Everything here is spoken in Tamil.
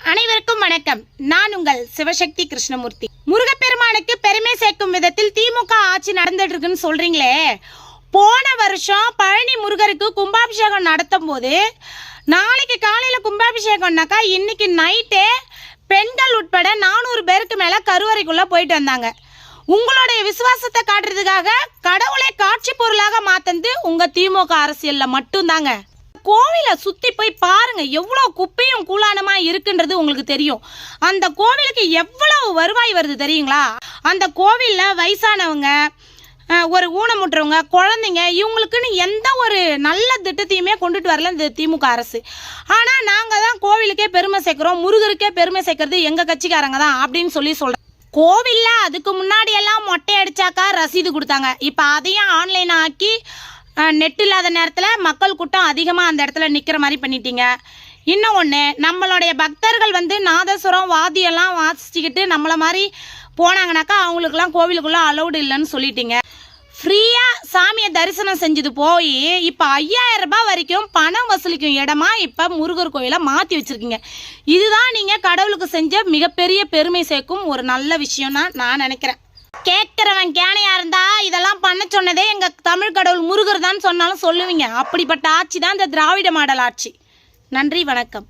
அனைவருக்கும் வணக்கம். நான் உங்கள் சிவசக்தி கிருஷ்ணமூர்த்தி. முருகப்பெருமானுக்கு பெருமை சேர்க்கும் விதத்தில் திமுக ஆட்சி நடந்துட்டு இருக்குன்னு சொல்றீங்களே. போன வருஷம் பழனி முருகருக்கு கும்பாபிஷேகம் நடத்தும் போது நாளைக்கு காலையில கும்பாபிஷேகம்னாக்கா இன்னைக்கு நைட்டே பெண்கள் உட்பட நானூறு பேருக்கு மேல கருவறைக்குள்ள போயிட்டு வந்தாங்க. உங்களுடைய விசுவாசத்தை காட்டுறதுக்காக கடவுளை காட்சி பொருளாக மாத்தந்து உங்க திமுக அரசியல்ல மட்டும்தாங்க. கோவிலை சுத்தி போய் பாருங்க. எவ்வளோ குப்பையும் கூலானமாக இருக்குன்றது உங்களுக்கு தெரியும். அந்த கோவிலுக்கு எவ்வளவு வருவாய் வருது தெரியுங்களா? அந்த கோவிலில் வயசானவங்க ஒரு ஊனமுற்றவங்க குழந்தைங்க இவங்களுக்குன்னு எந்த ஒரு நல்ல திட்டத்தையுமே கொண்டுட்டு வரல இந்த திமுக அரசு. ஆனால் நாங்கள் தான் கோவிலுக்கே பெருமை சேர்க்குறோம் முருகருக்கே பெருமை சேர்க்கறது எங்கள் கட்சிக்காரங்க தான் அப்படின்னு சொல்லி சொல்கிறேன் கோவில்ல அதுக்கு முன்னாடி எல்லாம் மொட்டை அடிச்சாக்கா ரசீது கொடுத்தாங்க. இப்போ அதையும் ஆன்லைன் ஆக்கி நெட் இல்லாத நேரத்தில் மக்கள் கூட்டம் அதிகமாக அந்த இடத்துல நிற்கிற மாதிரி பண்ணிட்டீங்க. இன்னும் ஒன்று நம்மளுடைய பக்தர்கள் வந்து நாதஸ்வரம் வாத்தியெல்லாம் வாசிச்சுக்கிட்டு நம்மளை மாதிரி போனாங்கனாக்கா அவங்களுக்குலாம் கோவிலுக்குள்ளே அலௌடு இல்லைன்னு சொல்லிட்டீங்க. ஃப்ரீயாக சாமியை தரிசனம் செஞ்சது போய் இப்போ ஐயாயிரம் ரூபாய் வரைக்கும் பணம் வசூலிக்கும் இடமா இப்போ முருகர் கோயிலை மாற்றி வச்சுருக்கீங்க. இதுதான் நீங்கள் கடவுளுக்கு செஞ்ச மிகப்பெரிய பெருமை சேர்க்கும் ஒரு நல்ல விஷயம்னா நான் நினைக்கிறேன். கேட்குறவன் கேனையாக இருந்தால் சொன்னதே எங்க தமிழ் கடவுள் முருகர் தான் சொன்னாலும் சொல்லுவீங்க. அப்படிப்பட்ட ஆட்சி தான் இந்த திராவிட மாடல் ஆட்சி. நன்றி வணக்கம்.